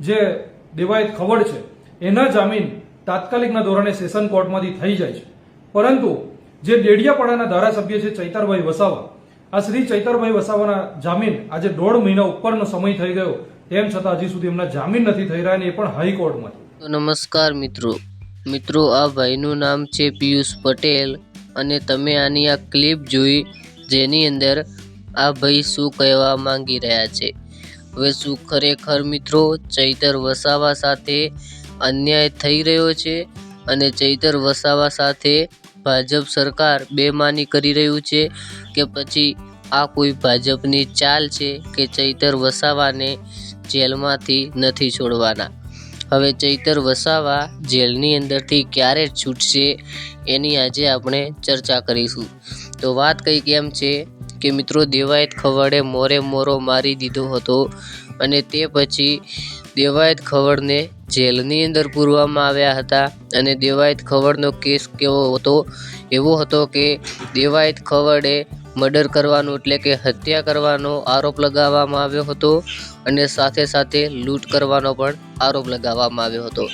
જે દેવાયત ખવડ છે, એના જામીન તાત્કાલિકના ધોરણે સેશન કોર્ટમાંથી થઈ જાય છે. પરંતુ જે ડેડિયાપાડાના ધારાસભ્ય છે ચૈતરભાઈ વસાવા, આ શ્રી ચૈતરભાઈ વસાવાના જામીન આજે દોઢ મહિના ઉપરનો સમય થઈ ગયો, તેમ છતાં હજી સુધી એમના જામીન નથી થઈ રહ્યા એ પણ હાઈકોર્ટમાંથી. નમસ્કાર મિત્રો. મિત્રો, આ ભાઈનું નામ છે પિયુષ પટેલ અને તમે આની આ ક્લિપ જોઈ, જેની અંદર આ ભાઈ શું કહેવા માંગી રહ્યા છે? હવે શું ખરેખર મિત્રો, ચૈતર વસાવા સાથે અન્યાય થઈ રહ્યો છે? અને ચૈતર વસાવા સાથે ભાજપ સરકાર બેમાની કરી રહ્યું છે કે પછી આ કોઈ ભાજપની ચાલ છે કે ચૈતર વસાવાને જેલમાંથી નથી છોડવાના? હવે ચૈતર વસાવા જેલની અંદરથી ક્યારે છૂટશે એની આજે આપણે ચર્ચા કરીશું. તો વાત કંઈક એમ છે? કે મિત્રો દેવાયત ખવડે મોરે મોરો મારી દીધો હતો. અને તે પછી દેવાયત ખવડને જેલની અંદર પૂરવામાં આવ્યા હતા. અને દેવાયત ખવડનો કેસ કેવો હતો? એવો હતો કે દેવાયત ખવડે મર્ડર કરવાનું એટલે કે હત્યા કરવાનો આરોપ લગાવવામાં આવ્યો હતો. અને સાથે સાથે લૂંટ કરવાનો પણ આરોપ લગાવવામાં આવ્યો હતો.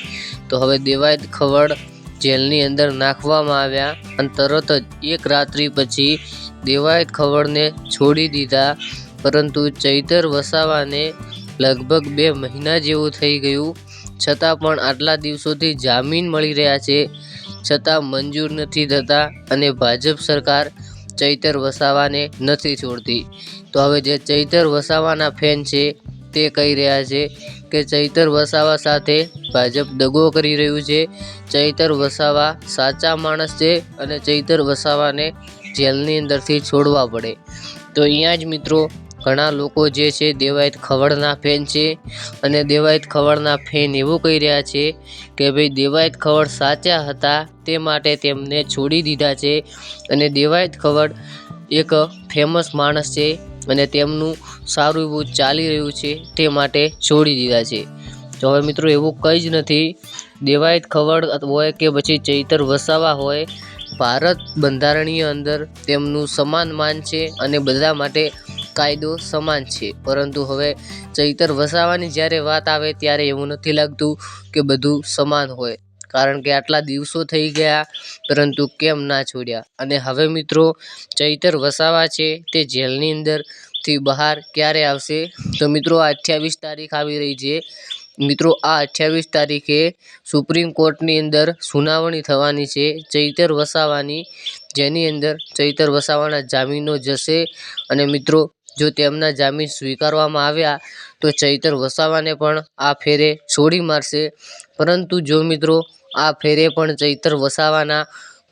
તો હવે દેવાયત ખવડ જેલની અંદર નાખવામાં આવ્યા અને તરત જ એક રાત્રિ પછી દેવાયત ખવડને છોડી દીધા. પરંતુ ચૈતર વસાવાને લગભગ બે મહિના જેવું થઈ ગયું. છતાં પણ આટલા દિવસોથી જામીન મળી રહ્યા છે. છતાં મંજૂર નથી થતા અને ભાજપ સરકાર ચૈતર વસાવાને નથી છોડતી. તો હવે જે ચૈતર વસાવાના ફેન છે તે કહી રહ્યા છે કે ચૈતર વસાવા સાથે ભાજપ દગો કરી રહ્યું છે. ચૈતર વસાવા સાચા માણસ છે અને ચૈતર વસાવાને જેલની અંદરથી છોડવા પડે. તો અહીંયા જ મિત્રો, ઘણા લોકો જે છે, દેવાયત ખવડના ફેન છે અને દેવાયત ખવડના ફેન એવું કહી રહ્યા છે કે ભાઈ, દેવાયત ખવડ સાચા હતા તે માટે તેમને છોડી દીધા છે અને દેવાયત ખવડ એક ફેમસ માણસ છે અને તેમનું સારું એવું ચાલી રહ્યું છે તે માટે છોડી દીધા છે. તો હવે મિત્રો, એવું કંઈ જ નથી. દેવાયત ખવડ હોય કે પછી ચૈતર વસાવા હોય ભારત બંધારણીય અંદર તેમનું સમાન માન છે અને બધા માટે કાયદો સમાન છે. પરંતુ હવે ચૈતર વસાવાની જ્યારે વાત આવે ત્યારે એવું નથી લાગતું કે બધું સમાન હોય. કારણ કે આટલા દિવસો થઈ ગયા, પરંતુ કેમ ના છોડ્યા? અને હવે મિત્રો, ચૈતર વસાવા છે તે જેલની અંદરથી બહાર ક્યારે આવશે? તો મિત્રો, આ અઠ્યાવીસ તારીખ આવી રહી છે. મિત્રો, આ અઠ્યાવીસ તારીખે સુપ્રીમ કોર્ટની અંદર સુનાવણી થવાની છે. ચૈતર વસાવાની, જેની અંદર ચૈતર વસાવાના જામીનો જશે. અને મિત્રો, જો તેમના જામીન સ્વીકારવામાં આવ્યા, તો ચૈતર વસાવાને પણ આ ફેરે છોડી મારશે. પરંતુ જો મિત્રો, આ ફેરે પણ ચૈતર વસાવાના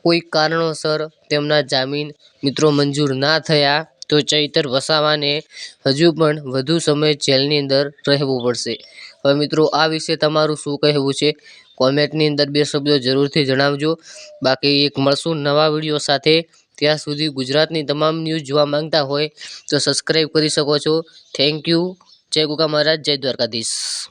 કોઈ કારણોસર તેમના જામીન મિત્રો મંજૂર ના થયા તો ચૈતર વસાવાને હજુ પણ વધુ સમય જેલની અંદર રહેવું પડશે. હવે મિત્રો, આ વિશે તમારું શું કહેવું છે? કોમેન્ટની અંદર બે શબ્દો જરૂરથી જણાવજો. બાકી એક મળશું નવા વીડિયો સાથે. ત્યાં સુધી ગુજરાતની તમામ ન્યૂઝ જોવા માંગતા હોય તો સબસ્ક્રાઈબ કરી શકો છો. Thank you. જય ગોગા મહારાજ. જય દ્વારકાધીશ.